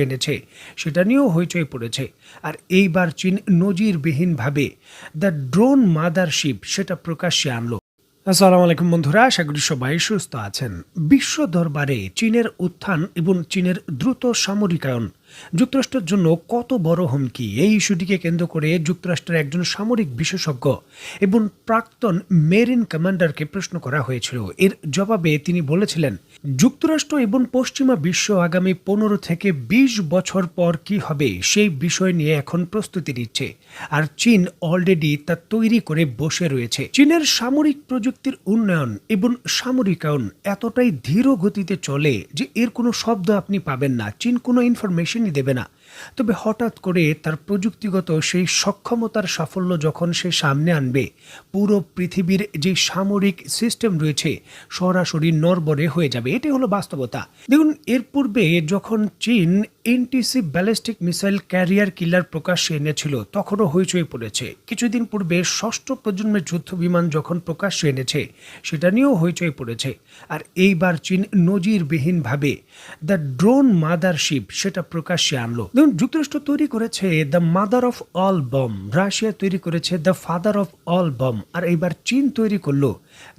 এনেছে সেটা নিয়েও হইচই পড়েছে। আর এইবার চীন নজিরবিহীনভাবে দ্য ড্রোন মাদারশিপ সেটা প্রকাশ্যে আনলো। আসসালামু আলাইকুম বন্ধুরা, আশা করি সবাই সুস্থ আছেন। বিশ্ব দরবারে চীনের উত্থান এবং চীনের দ্রুত সামরিকায়ন যুক্তরাষ্ট্রের জন্য কত বড় হুমকি? এই ইস্যুটিকে কেন্দ্র করে যুক্তরাষ্ট্রের একজন সামরিক বিশেষজ্ঞ এবং প্রাক্তন মেরিন কমান্ডারকে প্রশ্ন করা হয়েছিল। এর জবাবে তিনি বলেছিলেন, যুক্তরাষ্ট্র এবং পশ্চিমা বিশ্ব আগামী পনেরো থেকে ২০ বছর পর কি হবে সেই বিষয় নিয়ে এখন প্রস্তুতি নিচ্ছে। আর চীন অলরেডি তা তৈরি করে বসে রয়েছে। চীনের সামরিক প্রযুক্তির উন্নয়ন এবং সামরিকায়ন এতটাই ধীর গতিতে চলে যে এর কোনো শব্দ আপনি পাবেন না। চীন কোনো ইনফরমেশনই দেবে না। তবে হঠাৎ করে তার প্রযুক্তিগত সেই সক্ষমতার সাফল্য যখন সে সামনে আনবে, পুরো পৃথিবীর যে সামরিক সিস্টেম রয়েছে সরাসরি নরবরে হয়ে যাবে। এটি হলো বাস্তবতা। দেখুন, এর পূর্বে যখন চীন NTC ballistic missile carrier killer প্রকাশ্যে এনেছিল, তখনও হইচই পড়েছে। কিছুদিন পূর্বে ষষ্ঠ প্রজন্মের যুদ্ধ বিমান যখন প্রকাশ্যে এনেছে, সেটা নিয়েও হইচই পড়েছে। আর এইবার চীন নজিরবিহীনভাবে দ্য ড্রোন মাদারশিপ সেটা প্রকাশ্যে আনলো। দেখুন যুক্তরাষ্ট্র তৈরি করেছে the mother of all bomb Russia তৈরি করেছে the father of all bomb আর এইবার চীন তৈরি করল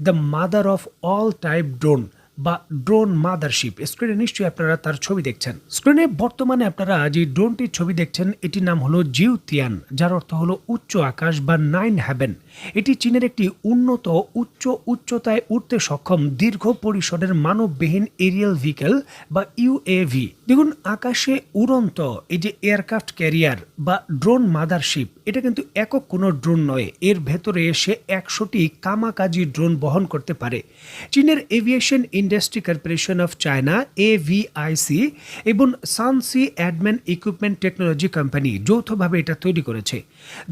the mother of all type drone বা ড্রোন মাদারশিপ স্ক্রিনে নিশ্চয়ই আপনারা তার ছবি দেখছেন। স্ক্রিনে বর্তমানে আপনারা যে ড্রোনটির ছবি দেখছেন, এটির নাম হলো জিউতিয়ান যার অর্থ হলো উচ্চ আকাশ বা নাইন হ্যাভেন এটি চীনের একটি উন্নত উচ্চ উচ্চতায় উঠতে সক্ষম দীর্ঘ পরিসরের মানববিহীন এরিয়াল ভেহিকেল বা ইউএভি দেখুন, আকাশে উড়ন্ত এই যে এয়ারক্রাফট ক্যারিয়ার বা ড্রোন মাদারশিপ এটা কিন্তু একক কোনো ড্রোন নয়। এর ভেতরে সে একশোটি কামাকাজি ড্রোন বহন করতে পারে। চীনের aviation industry corporation of China AVIC এবং সানসি অ্যাডম্যান ইকুইপমেন্ট টেকনোলজি কোম্পানি যৌথভাবে এটা তৈরি করেছে।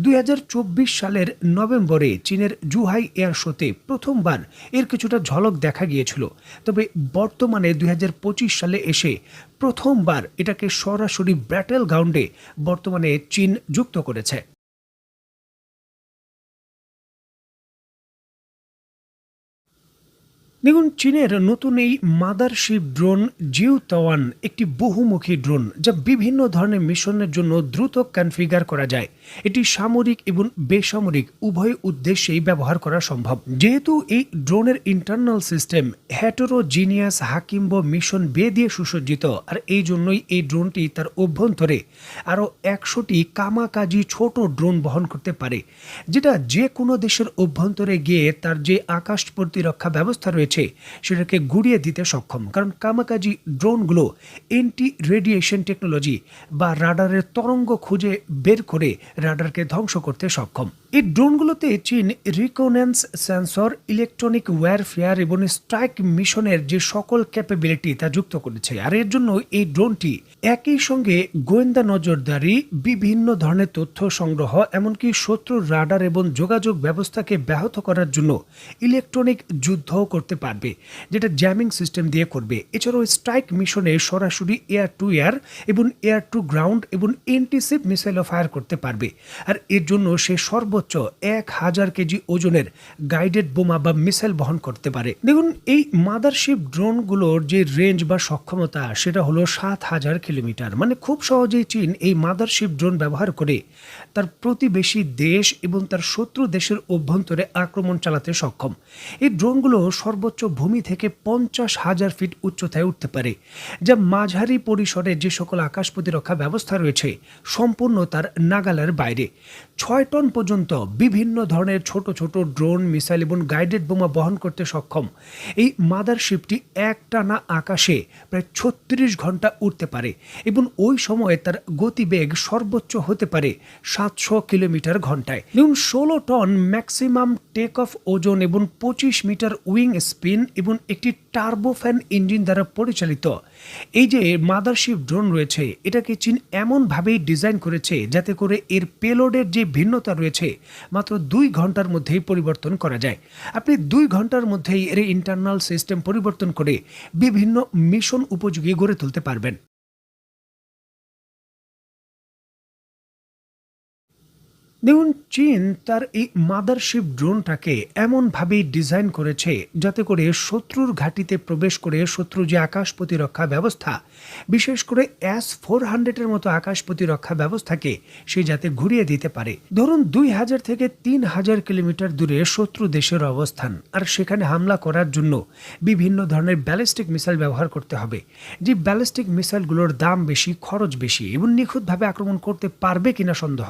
দুই হাজার চব্বিশ সালের নভেম্বরে চীনের জুহাই এয়ার শোতে প্রথমবার এর কিছুটা ঝলক দেখা গিয়েছিল। তবে বর্তমানে দুই হাজার পঁচিশ সালে এসে প্রথমবার এটাকে সরাসরি ব্যাটেল গ্রাউন্ডে বর্তমানে চীন যুক্ত করেছে। দেখুন, চীনের নতুন এই মাদারশিপ ড্রোন জিউ তাওয়ান একটি বহুমুখী ড্রোন যা বিভিন্ন ধরনের মিশনের জন্য দ্রুত কনফিগার করা যায়। এটি সামরিক এবং বেসামরিক, উভয় উদ্দেশ্যেই ব্যবহার করা সম্ভব। যেহেতু এই ড্রোনের ইন্টারনাল সিস্টেম হ্যাটোরোজিনিয়াস হাকিম্ব মিশন বে দিয়ে সুসজ্জিত, আর এই জন্যই এই ড্রোনটি তার অভ্যন্তরে আরও একশোটি কামাকাজি ছোট ড্রোন বহন করতে পারে, যেটা যে কোনো দেশের অভ্যন্তরে গিয়ে তার যে আকাশ প্রতিরক্ষা ব্যবস্থা রয়েছে সেটাকে গুড়িয়ে দিতে সক্ষম। কারণ কামাকাজি ড্রোনগুলো এন্টি রেডিয়েশন টেকনোলজি বা রাডারের তরঙ্গ খুঁজে বের করে রাডারকে ধ্বংস করতে সক্ষম। এই ড্রোনগুলোতে চীন রিকোনেন্স সেন্সর, ইলেকট্রনিক ওয়্যারফেয়ার এবং স্ট্রাইক মিশনের যে সকল ক্যাপাবিলিটি তা যুক্ত করেছে। আর এর জন্য এই ড্রোনটি একই সঙ্গে গোয়েন্দা নজরদারি, বিভিন্ন ধরনের তথ্য সংগ্রহ, এমনকি শত্রুর রাডার এবং যোগাযোগ ব্যবস্থাকে ব্যাহত করার জন্য ইলেকট্রনিক যুদ্ধও করতে পারবে, যেটা জ্যামিং সিস্টেম দিয়ে করবে। এছাড়াও স্ট্রাইক মিশনে সরাসরি এয়ার টু এয়ার এবং এয়ার টু গ্রাউন্ড এবং এন্টিসিপ মিসাইলও ফায়ার করতে পারবে। আর এর জন্য সে সর্বোচ্চ এক হাজার কেজি ওজনের গাইডেড বোমা বা মিসাইল বহন করতে পারে। দেখুন, এই মাদারশিপ ড্রোনগুলোর যে রেঞ্জ বা সক্ষমতা, সেটা হলো সাত হাজার কিলোমিটার। মানে খুব সহজেই চীন এই মাদারশিপ ড্রোন ব্যবহার করে তার প্রতিবেশী দেশ এবং তার শত্রু দেশের অভ্যন্তরে আক্রমণ চালাতে সক্ষম। এই ড্রোনগুলো সর্বোচ্চ ভূমি থেকে পঞ্চাশ হাজার ফিট উচ্চতায় উঠতে পারে, যা মাঝারি পরিসরে যে সকল আকাশ প্রতিরক্ষা ব্যবস্থা রয়েছে, সম্পূর্ণ তার নাগালের বাইরে। ছয় টন পর্যন্ত বিভিন্ন ধরনের ছোট ছোট ড্রোন, মিসাইল এবং গাইডেড বোমা বহন করতে সক্ষম। এই মাদারশিপটি একটানা আকাশে প্রায় ছত্রিশ ঘণ্টা উঠতে পারে এবং ওই সময়ে তার গতিবেগ সর্বোচ্চ হতে পারে সাতশো কিলোমিটার ঘন্টায়। দেখুন ষোলো টন ম্যাক্সিমাম টেক অফ ওজন এবং পঁচিশ মিটার উইং স্পিন এবং একটি টার্বোফ্যান ইঞ্জিন দ্বারা পরিচালিত। এই যে মাদারশিপ ড্রোন রয়েছে, এটাকে চীন এমনভাবেই ডিজাইন করেছে যাতে করে এর পেলোডের যে ভিন্নতা রয়েছে, মাত্র দুই ঘণ্টার মধ্যেই পরিবর্তন করা যায়। আপনি দুই ঘণ্টার মধ্যেই এর ইন্টারনাল সিস্টেম পরিবর্তন করে বিভিন্ন মিশন উপযোগী গড়ে তুলতে পারবেন। দেখুন চীন তার এই মাদারশিপ ড্রোনটাকে এমনভাবেই ডিজাইন করেছে যাতে করে শত্রুর ঘাঁটিতে প্রবেশ করে শত্রু যে আকাশ প্রতিরক্ষা ব্যবস্থা, বিশেষ করে এস ফোর হান্ড্রেডের মতো আকাশ প্রতিরক্ষা ব্যবস্থাকে সে যাতে ঘুরিয়ে দিতে পারে। ধরুন দুই হাজার থেকে তিন হাজার কিলোমিটার দূরে শত্রু দেশের অবস্থান, আর সেখানে হামলা করার জন্য বিভিন্ন ধরনের ব্যালিস্টিক মিসাইল ব্যবহার করতে হবে। যে ব্যালিস্টিক মিসাইলগুলোর দাম বেশি, খরচ বেশি, এবং নিখুঁতভাবে আক্রমণ করতে পারবে কিনা সন্দেহ,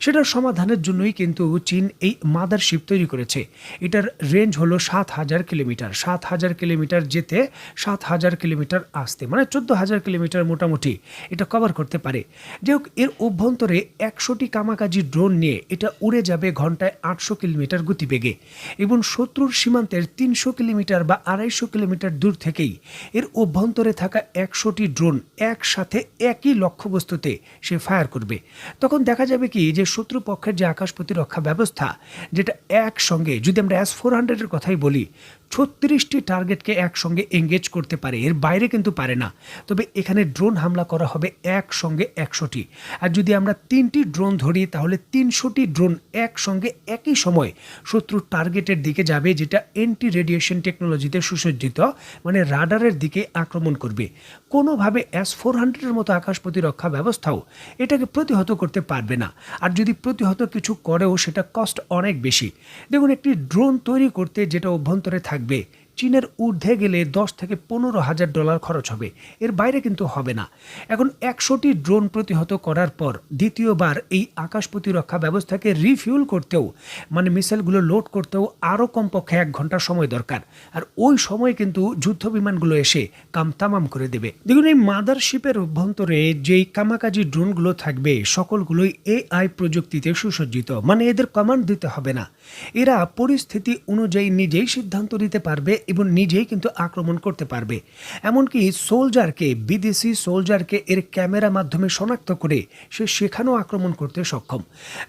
সেটার সমাধানের জন্যই কিন্তু চীন এই মাদারশিপ তৈরি করেছে। এটার রেঞ্জ হলো সাত হাজার কিলোমিটার। সাত হাজার কিলোমিটার যেতে সাত হাজার কিলোমিটার আসতে মানে চোদ্দ হাজার কিলোমিটার মোটামুটি এটা কভার করতে পারে। যাই হোক এর অভ্যন্তরে একশোটি কামাকাজি ড্রোন নিয়ে এটা উড়ে যাবে ঘন্টায় আটশো কিলোমিটার গতিবেগে এবং শত্রুর সীমান্তের তিনশো কিলোমিটার বা আড়াইশো কিলোমিটার দূর থেকেই এর অভ্যন্তরে থাকা একশোটি ড্রোন একসাথে একই লক্ষ্যবস্তুতে সে ফায়ার করবে। তখন দেখা যাবে কি যে শত্রু পক্ষের যে আকাশ প্রতিরক্ষা ব্যবস্থা যেটা একসঙ্গে যদি আমরা অ্যাস ফোর হান্ড্রেডের কথাই বলি ছত্রিশটি টার্গেটকে একসঙ্গে এঙ্গেজ করতে পারে, এর বাইরে কিন্তু পারে না। তবে এখানে ড্রোন হামলা করা হবে একসঙ্গে একশোটি। আর যদি আমরা তিনটি ড্রোন ধরি, তাহলে তিনশোটি ড্রোন একসঙ্গে একই সময় শত্রুর টার্গেটের দিকে যাবে, যেটা এন্টি রেডিয়েশন টেকনোলজিতে সুসজ্জিত মানে রাডারের দিকে আক্রমণ করবে। কোনোভাবে এস ফোর হান্ড্রেডের মতো আকাশ প্রতিরক্ষা ব্যবস্থাও এটাকে প্রতিহত করতে পারবে না। আর যদি প্রতিহত কিছু করেও, সেটা কস্ট অনেক বেশি। দেখুন, একটি ড্রোন তৈরি করতে যেটা অভ্যন্তরে থাকবে। চীনের ঊর্ধ্বে গেলে দশ থেকে পনেরো হাজার ডলার খরচ হবে। এর বাইরে কিন্তু হবে না। এখন একশোটি ড্রোন প্রতিহত করার পর দ্বিতীয়বার এই আকাশ প্রতিরক্ষা ব্যবস্থাকে রিফিউল করতেও মানে মিসাইলগুলো লোড করতেও আরও কমপক্ষে এক ঘণ্টা সময় দরকার। আর ওই সময় কিন্তু যুদ্ধ বিমানগুলো এসে কাম তামাম করে দেবে। দেখুন, এই মাদারশিপের অভ্যন্তরে যেই কামাকাজি ড্রোনগুলো থাকবে, সকলগুলোই এআই প্রযুক্তিতে সুসজ্জিত। মানে এদের কমান্ড দিতে হবে না। এরা পরিস্থিতি অনুযায়ী নিজেই সিদ্ধান্ত নিতে পারবে এবং নিজেই কিন্তু আক্রমণ করতে পারবে। এমনকি সোলজারকে, বিদেশি সোলজারকে এর ক্যামেরা মাধ্যমে শনাক্ত করে সে সেখানেও আক্রমণ করতে সক্ষম।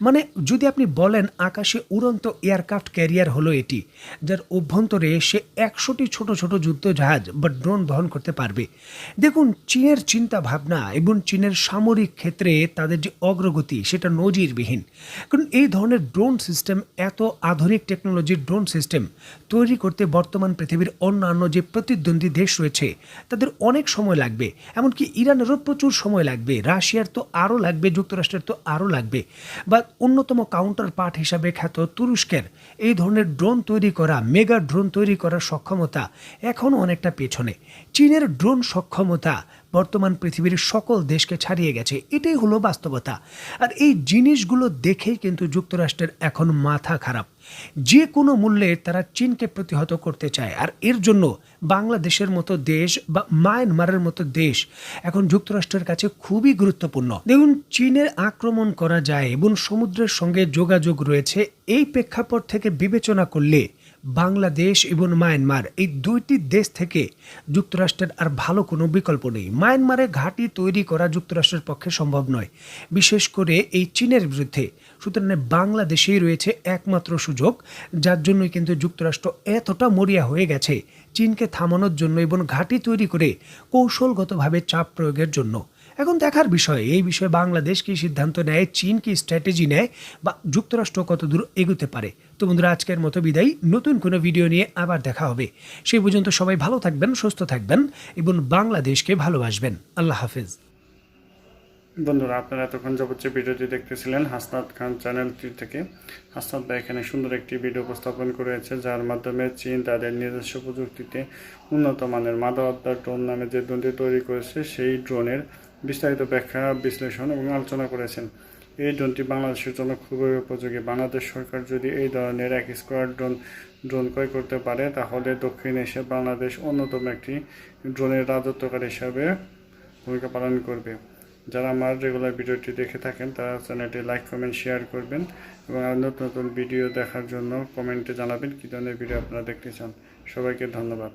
মানে যদি আপনি বলেন আকাশে উড়ন্ত এয়ারক্রাফট ক্যারিয়ার হলো এটি, যার অভ্যন্তরে সে একশোটি ছোট ছোট যুদ্ধ জাহাজ বা ড্রোন বহন করতে পারবে। দেখুন, চীনের চিন্তা ভাবনা এবং চীনের সামরিক ক্ষেত্রে তাদের যে অগ্রগতি, সেটা নজিরবিহীন। কারণ এই ধরনের ড্রোন সিস্টেম, এত আধুনিক টেকনোলজির ড্রোন সিস্টেম তৈরি করতে বর্তমান পৃথিবীর অন্যান্য যে প্রতিদ্বন্দ্বী দেশ রয়েছে, তাদের অনেক সময় লাগবে। এমনকি ইরানেরও প্রচুর সময় লাগবে। রাশিয়ার তো আরও লাগবে, যুক্তরাষ্ট্রের তো আরও লাগবে। বা অন্যতম কাউন্টার পার্ট হিসাবে খ্যাত তুরস্কের, এই ধরনের ড্রোন তৈরি করা মেগা ড্রোন তৈরি করার সক্ষমতা এখনও অনেকটা পেছনে। চীনের ড্রোন সক্ষমতা বর্তমান পৃথিবীর সকল দেশকে ছাড়িয়ে গেছে। এটাই হলো বাস্তবতা। আর এই জিনিসগুলো দেখেই কিন্তু যুক্তরাষ্ট্রের এখন মাথা খারাপ। যে কোনো মূল্যে তারা চীনকে প্রতিহত করতে চায়। আর এর জন্য বাংলাদেশের মতো দেশ বা মায়ানমারের মতো দেশ এখন যুক্তরাষ্ট্রের কাছে খুবই গুরুত্বপূর্ণ। দেখুন, চীনের আক্রমণ করা যায় এবং সমুদ্রের সঙ্গে যোগাযোগ রয়েছে এই প্রেক্ষাপট থেকে বিবেচনা করলে বাংলাদেশ এবং মায়ানমার এই দুইটি দেশ থেকে যুক্তরাষ্ট্রের আর ভালো কোনো বিকল্প নেই। মায়ানমারে ঘাঁটি তৈরি করা যুক্তরাষ্ট্রের পক্ষে সম্ভব নয়। বিশেষ করে এই চীনের বিরুদ্ধে সুতরাং বাংলাদেশেই রয়েছে একমাত্র সুযোগ, যার জন্যই কিন্তু যুক্তরাষ্ট্র এতটা মরিয়া হয়ে গেছে। চীনকে থামানোর জন্য এবং ঘাঁটি তৈরি করে কৌশলগতভাবে চাপ প্রয়োগের জন্য। এখন দেখার বিষয়, এই বিষয়ে বাংলাদেশ কি সিদ্ধান্ত নেয়, চীন কি স্ট্র্যাটেজি নেয়, বা যুক্তরাষ্ট্র কত দূর এগোতে পারে? তো বন্ধুরা, আজকের মতো বিদায়। নতুন কোনো ভিডিও নিয়ে আবার দেখা হবে। সেই পর্যন্ত সবাই ভালো থাকবেন, সুস্থ থাকবেন, এবং বাংলাদেশকে ভালোবাসবেন। আল্লাহ হাফেজ। বন্ধুরা, আপনারা এতক্ষণ যাবত যে ভিডিওটি দেখতেছিলেন হাসনাত খান চ্যানেলটি থেকে। হাসনাত ভাই এখানে সুন্দর একটি ভিডিও উপস্থাপন করেছে, যার মাধ্যমে চীন তাদের নিজস্ব প্রযুক্তিতে উন্নত মানের মাদাওয়াদ্দা ড্রোন নামে যে ড্রোনটি তৈরি করেছে, সেই ড্রোনের বিস্তারিত ব্যাখ্যা, বিশ্লেষণ এবং আলোচনা করেছেন। এই ড্রোনটি বাংলাদেশের জন্য খুবই উপযোগী। বাংলাদেশ সরকার যদি এই ধরনের এক স্কোয়ার ড্রোন ড্রোন ক্রয় করতে পারে, তাহলে দক্ষিণ এশিয়া বাংলাদেশ অন্যতম একটি ড্রোনের রাজত্বকারী হিসাবে ভূমিকা পালন করবে। যারা আমার রেগুলার ভিডিওটি দেখে থাকেন, তারা চ্যানেলটি লাইক কমেন্ট শেয়ার করবেন এবং আর নতুন নতুন ভিডিও দেখার জন্য কমেন্টে জানাবেন কী ধরনের ভিডিও আপনারা দেখতে চান। সবাইকে ধন্যবাদ।